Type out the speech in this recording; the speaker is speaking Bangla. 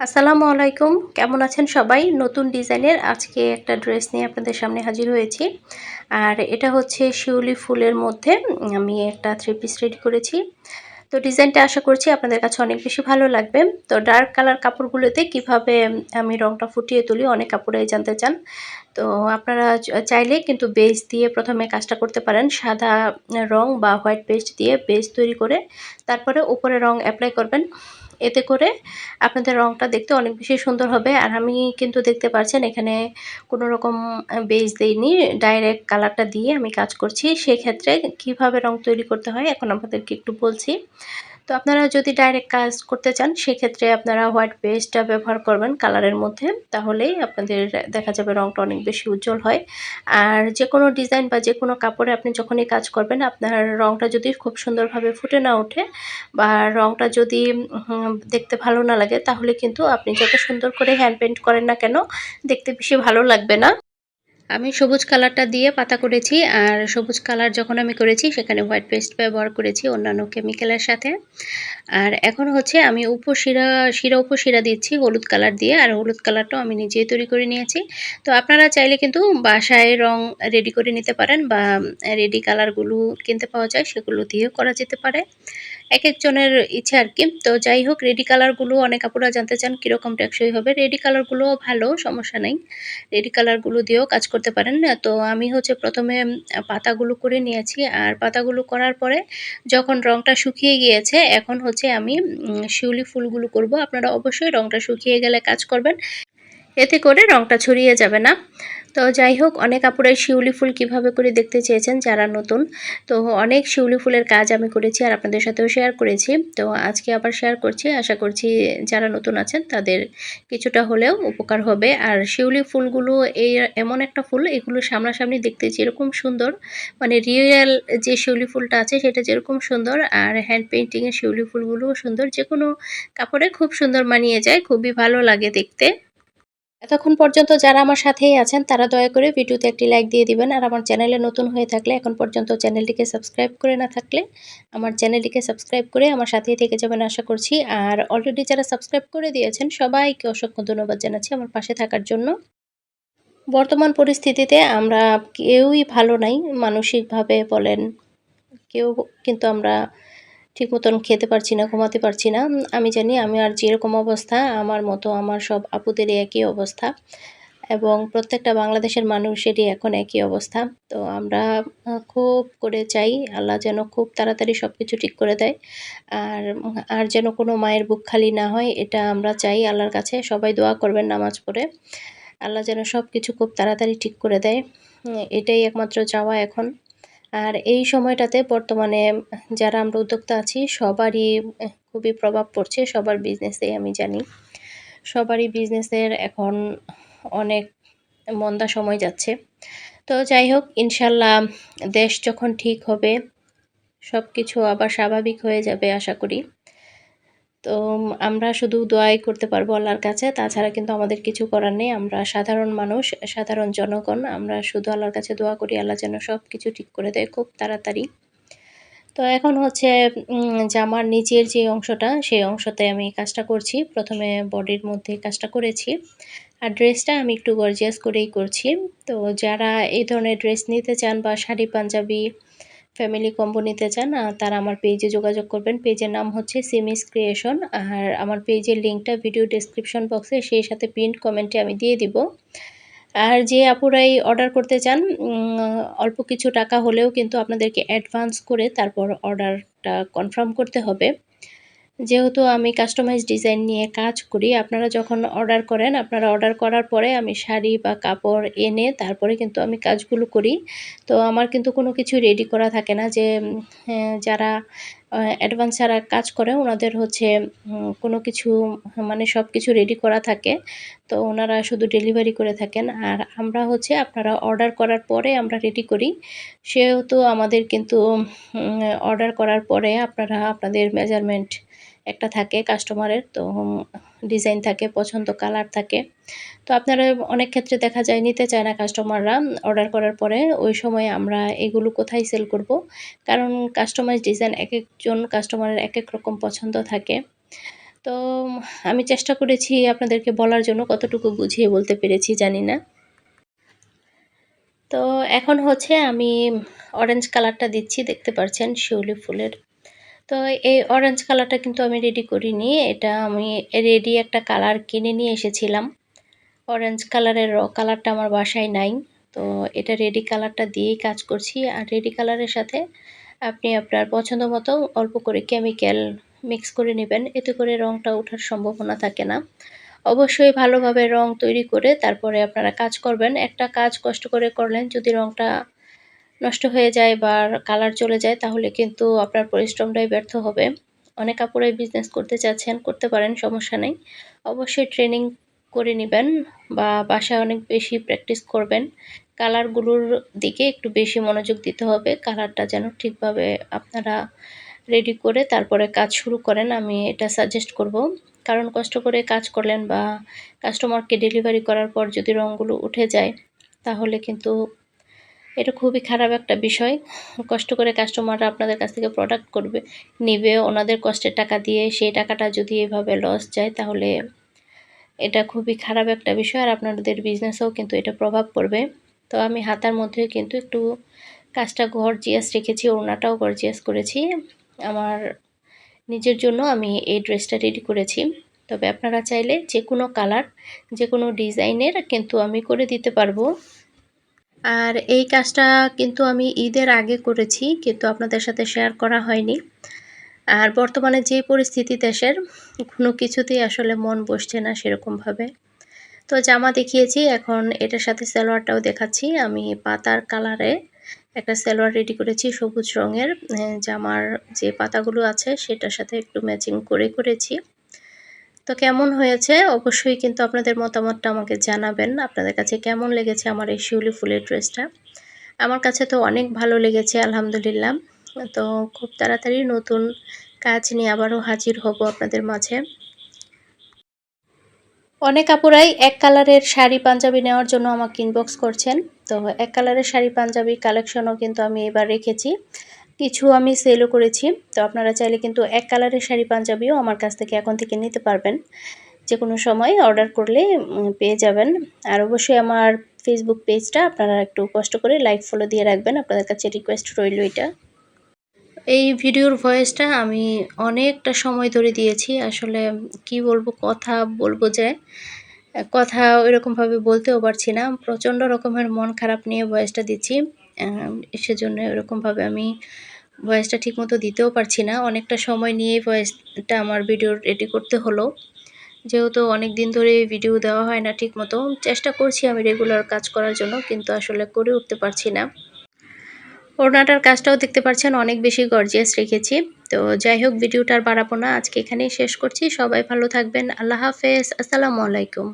আসসালামু আলাইকুম। কেমন আছেন সবাই? নতুন ডিজাইনের আজকে একটা ড্রেস নিয়ে আপনাদের সামনে হাজির হয়েছি। আর এটা হচ্ছে শিউলি ফুলের মধ্যে আমি একটা থ্রি পিস রেডি করেছি। তো ডিজাইনটা আশা করছি আপনাদের কাছে অনেক বেশি ভালো লাগবে। তো ডার্ক কালার কাপড়গুলোতে কীভাবে আমি রংটা ফুটিয়ে তুলি, অনেক কাপড়ে জানতে চান। তো আপনারা চাইলে কিন্তু বেস দিয়ে প্রথমে কাজটা করতে পারেন। সাদা রং বা হোয়াইট পেস্ট দিয়ে বেস তৈরি করে তারপরে উপরে রং অ্যাপ্লাই করবেন। এতে করে আপনাদের রংটা দেখতে অনেক বেশি সুন্দর হবে। আর আমি কিন্তু দেখতে পাচ্ছেন এখানে কোনো রকম বেজ দেইনি। ডাইরেক্ট কালারটা দিয়ে আমি কাজ করছি। সেক্ষেত্রে কীভাবে রং তৈরি করতে হয় এখন আপনাদেরকে একটু বলছি। তো আপনারা যদি ডাইরেক্ট কাজ করতে চান, সেক্ষেত্রে আপনারা হোয়াইট পেস্টটা ব্যবহার করবেন কালারের মধ্যে, তাহলেই আপনাদের দেখা যাবে রঙটা অনেক বেশি উজ্জ্বল হয়। আর যে কোনো ডিজাইন বা যে কোনো কাপড়ে আপনি যখনই কাজ করবেন, আপনার রঙটা যদি খুব সুন্দরভাবে ফুটে না ওঠে বা রঙটা যদি দেখতে ভালো না লাগে, তাহলে কিন্তু আপনি যত সুন্দর করে হ্যান্ড পেন্ট করেন না কেন, দেখতে বেশি ভালো লাগবে না। আমি সবুজ কালারটা দিয়ে পাতা করেছি আর সবুজ কালার যখন আমি করেছি, সেখানে হোয়াইট পেস্ট ব্যবহার করেছি অন্যান্য কেমিক্যালের সাথে। আর এখন হচ্ছে আমি উপশিরা, শিরা উপশিরা দিচ্ছি হলুদ কালার দিয়ে, আর হলুদ কালারটাও আমি নিজেই তৈরি করে নিয়েছি। তো আপনারা চাইলে কিন্তু বাসায় রং রেডি করে নিতে পারেন বা রেডি কালারগুলো কিনতে পাওয়া যায়, সেগুলো দিয়েও করা যেতে পারে। এক একজনের ইচ্ছা আর কি। তো যাই হোক, রেডি কালারগুলো অনেক আপুরা জানতে চান কীরকম টেকসই হবে। রেডি কালারগুলোও ভালো, সমস্যা নেই। রেডি কালারগুলো দিয়েও কাজ করতে পারেন। তো আমি হচ্ছে প্রথমে পাতাগুলো করে নিয়েছি। আর পাতাগুলো করার পরে যখন রংটা শুকিয়ে গিয়েছে, এখন হচ্ছে আমি শিউলি ফুলগুলো করব। আপনারা অবশ্যই রংটা শুকিয়ে গেলে কাজ করবেন। এতে করে রংটা ছড়িয়ে যাবে না। তো যাই হোক, অনেক আপুরাই শিউলি ফুল কীভাবে করে দেখতে চেয়েছেন যারা নতুন। তো অনেক শিউলি ফুলের কাজ আমি করেছি আর আপনাদের সাথেও শেয়ার করেছি। তো আজকে আবার শেয়ার করছি। আশা করছি যারা নতুন আছেন তাদের কিছুটা হলেও উপকার হবে। আর শিউলি ফুলগুলো, এই এমন একটা ফুল, এগুলো সামনাসামনি দেখতে যেরকম সুন্দর মানে রিয়েল যে শিউলি ফুলটা আছে সেটা যেরকম সুন্দর, আর হ্যান্ড পেন্টিংয়ের শিউলি ফুলগুলোও সুন্দর। যে কোনো কাপড়ে খুব সুন্দর মানিয়ে যায়, খুবই ভালো লাগে দেখতে। এতক্ষণ পর্যন্ত যারা আমার সাথেই আছেন, তারা দয়া করে ভিডিওতে একটি লাইক দিয়ে দিবেন। আর আমার চ্যানেলে নতুন হয়ে থাকলে, এখন পর্যন্ত চ্যানেলটিকে সাবস্ক্রাইব করে না থাকলে, আমার চ্যানেলটিকে সাবস্ক্রাইব করে আমার সাথেই থেকে যাবেন আশা করছি। আর অলরেডি যারা সাবস্ক্রাইব করে দিয়েছেন, সবাইকে অসংখ্য ধন্যবাদ জানাচ্ছি আমার পাশে থাকার জন্য। বর্তমান পরিস্থিতিতে আমরা কেউই ভালো নাই, মানসিকভাবে বলেন। কেউ কিন্তু আমরা ঠিক মতন খেতে পারছি না, ঘুমাতে পারছি না। আমি জানি আমি আর যেরকম অবস্থা, আমার মতো আমার সব আপুদেরই একই অবস্থা এবং প্রত্যেকটা বাংলাদেশের মানুষেরই এখন একই অবস্থা। তো আমরা খুব করে চাই আল্লাহ যেন খুব তাড়াতাড়ি সব কিছু ঠিক করে দেয়। আর আর যেন কোনো মায়ের বুক খালি না হয়, এটা আমরা চাই আল্লাহর কাছে। সবাই দোয়া করবেন নামাজ পড়ে। আল্লাহ যেন সব কিছু খুব তাড়াতাড়ি ঠিক করে দেয়। এটাই একমাত্র চাওয়া এখন। আর এই সময়টাতে বর্তমানে যারা আমরা উদ্যোক্তা আছি, সবারই খুবই প্রভাব পড়ছে, সবার বিজনেসেই আমি জানি। সবারই বিজনেসের এখন অনেক মন্দা সময় যাচ্ছে। তো যাই হোক, ইনশাল্লাহ দেশ যখন ঠিক হবে সব কিছু আবার স্বাভাবিক হয়ে যাবে, আশা করি। তো আমরা শুধু দোয়াই করতে পারব আল্লাহর কাছে। তাছাড়া কিন্তু আমাদের কিছু করার নেই। আমরা সাধারণ মানুষ, সাধারণ জনগণ। আমরা শুধু আল্লাহর কাছে দোয়া করি, আল্লাহ যেন সব কিছু ঠিক করে দেয় খুব তাড়াতাড়ি। তো এখন হচ্ছে জামার নিচের যে অংশটা, সেই অংশতে আমি কাজটা করছি। প্রথমে বডির মধ্যে কাজটা করেছি। আর ড্রেসটা আমি একটু গর্জিয়াস করেই করছি। তো যারা এই ধরনের ড্রেস নিতে চান বা শাড়ি, পাঞ্জাবি ফ্যামিলি কম্বো নিতে চান তারা আমার পেজে যোগাযোগ করবেন। পেজের নাম হচ্ছে সিমিস ক্রিয়েশন আর আমার পেজের লিঙ্কটা ভিডিও ডিসক্রিপশন বক্সে সেই সাথে প্রিন্ট কমেন্টে আমি দিয়ে দিব। আর যে আপুরাই অর্ডার করতে চান অল্প কিছু টাকা হলেও কিন্তু আপনাদেরকে অ্যাডভান্স করে তারপর অর্ডারটা কনফার্ম করতে হবে। যেহেতু আমি কাস্টমাইজ ডিজাইন নিয়ে কাজ করি আপনারা যখন অর্ডার করেন আপনারা অর্ডার করার পরে আমি শাড়ি বা কাপড় এনে তারপরে কিন্তু আমি কাজগুলো করি। তো আমার কিন্তু কোনো কিছু রেডি করা থাকে না যে হ্যাঁ, যারা অ্যাডভান্স ছাড়া কাজ করে ওনাদের হচ্ছে কোনো কিছু মানে সব কিছু রেডি করা থাকে। তো ওনারা শুধু ডেলিভারি করে থাকেন। আর আমরা হচ্ছে আপনারা অর্ডার করার পরে আমরা রেডি করি। সেহেতু আমাদের কিন্তু অর্ডার করার পরে আপনারা আপনাদের মেজারমেন্ট একটা থাকে কাস্টমারের তো ডিজাইন থাকে, পছন্দ কালার থাকে। তো আপনারা অনেক ক্ষেত্রে দেখা যায় নিতে চায় না কাস্টমাররা অর্ডার করার পরে ওই সময় আমরা এগুলো কোথায় সেল করব? কারণ কাস্টমাইজ ডিজাইন এক একজন কাস্টমারের এক এক রকম পছন্দ থাকে। তো আমি চেষ্টা করেছি আপনাদেরকে বলার জন্য, কতটুকু বুঝিয়ে বলতে পেরেছি জানি না। তো এখন হচ্ছে আমি অরেঞ্জ কালারটা দিচ্ছি, দেখতে পাচ্ছেন শিউলি ফুলের। তো এই অরেঞ্জ কালারটা কিন্তু আমি রেডি করিনি। এটা আমি রেডি একটা কালার কিনে নিয়ে এসেছিলাম। অরেঞ্জ কালারের র কালারটা আমার বাসায় নাই। তো এটা রেডি কালারটা দিয়েই কাজ করছি। আর রেডি কালারের সাথে আপনি আপনার পছন্দ মতো অল্প করে কেমিক্যাল মিক্স করে নেবেন। এতে করে রঙটা ওঠার সম্ভাবনা থাকে না। অবশ্যই ভালোভাবে রং তৈরি করে তারপরে আপনারা কাজ করবেন। একটা কাজ কষ্ট করে করলেন, যদি রংটা নষ্ট হয়ে যায় বা কালার চলে যায়, তাহলে কিন্তু আপনার পরিশ্রমটাই ব্যর্থ হবে। অনেক কাপড়ে বিজনেস করতে চাচ্ছেন, করতে পারেন, সমস্যা নেই। অবশ্যই ট্রেনিং করে নেবেন বা বাসায় অনেক বেশি প্র্যাকটিস করবেন। কালারগুলোর দিকে একটু বেশি মনোযোগ দিতে হবে, কালারটা যেন ঠিকভাবে আপনারা রেডি করে তারপরে কাজ শুরু করেন, আমি এটা সাজেস্ট করব। কারণ কষ্ট করে কাজ করলেন বা কাস্টমারকে ডেলিভারি করার পর যদি রঙগুলো উঠে যায়, তাহলে কিন্তু এটা খুবই খারাপ একটা বিষয়। কষ্ট করে কাস্টমাররা আপনাদের কাছ থেকে প্রোডাক্ট করবে, নিবে, ওনাদের কষ্টের টাকা দিয়ে সেই টাকাটা যদি এভাবে লস যায় তাহলে এটা খুবই খারাপ একটা বিষয় আর আপনাদের বিজনেসেও কিন্তু এটা প্রভাব পড়বে। তো আমি হাতার মধ্যে কিন্তু একটু কাজটা গর্জিয়াস রেখেছি, ওড়নাটাও গর্জিয়াস করেছি। আমার নিজের জন্য আমি এই ড্রেসটা রেডি করেছি। তবে আপনারা চাইলে যে কোনো কালার যে কোনো ডিজাইনের কিন্তু আমি করে দিতে পারব। আর এই কাজটা কিন্তু আমি ঈদের আগে করেছি, কিন্তু আপনাদের সাথে শেয়ার করা হয়নি। আর বর্তমানে যে পরিস্থিতি দেশের, কোনো কিছুতেই আসলে মন বসছে না সেরকমভাবে। তো জামা দেখিয়েছি, এখন এটার সাথে সালোয়ারটাও দেখাচ্ছি। আমি পাতার কালারে একটা সালোয়ার রেডি করেছি, সবুজ রঙের। জামার যে পাতাগুলো আছে, সেটার সাথে একটু ম্যাচিং করে করেছি। তো কেমন হয়েছে? অবশ্যই কিন্তু আপনাদের মতামতটা আমাকে জানাবেন। আপনাদের কাছে কেমন লেগেছে আমার এই শিউলি ফুলের ড্রেসটা? আমার কাছে তো অনেক ভালো লেগেছে, আলহামদুলিল্লাহ। তো খুব তাড়াতাড়ি নতুন কাজ নিয়ে আবারও হাজির হব আপনাদের মাঝে। অনেক আপুরাই এক কালারের শাড়ি পাঞ্জাবি নেওয়ার জন্য আমাকে ইনবক্স করছেন। তো এক কালারের শাড়ি পাঞ্জাবি কালেকশনও কিন্তু আমি এবার রেখেছি। কিছু আমি সেলও করেছি। তো আপনারা চাইলে কিন্তু এক কালারের শাড়ি পাঞ্জাবিও আমার কাছ থেকে এখন থেকে নিতে পারবেন। যে কোনো সময় অর্ডার করলে পেয়ে যাবেন। আর অবশ্যই আমার ফেসবুক পেজটা আপনারা একটু কষ্ট করে লাইক ফলো দিয়ে রাখবেন। আপনাদের কাছে রিকোয়েস্ট রইল এটা। এই ভিডিওর ভয়েসটা আমি অনেকটা সময় ধরে দিয়েছি। আসলে কি বলব, কথা বলব যে, কথা ওইরকমভাবে বলতেও পারছি না। প্রচণ্ড রকমের মন খারাপ নিয়ে ভয়েসটা দিচ্ছি। সেজন্য এরকমভাবে আমি ভয়েসটা ঠিকমতো দিতেও পারছি না। অনেকটা সময় নিয়ে ভয়েসটা আমার ভিডিও রেডি করতে হলো। যেহেতু অনেক দিন ধরে ভিডিও দেওয়া হয় না ঠিকমতো। চেষ্টা করছি আমি রেগুলার কাজ করার জন্য, কিন্তু আসলে করে উঠতে পারছি না। ওড়নাটার কাজটাও দেখতে পাচ্ছেন, অনেক বেশি গর্জিয়াস রেখেছি। তো যাই হোক ভিডিওটার বাড়াবো না। আজকে এখানেই শেষ করছি। সবাই ভালো থাকবেন। আল্লাহ হাফেজ। আসসালামু আলাইকুম।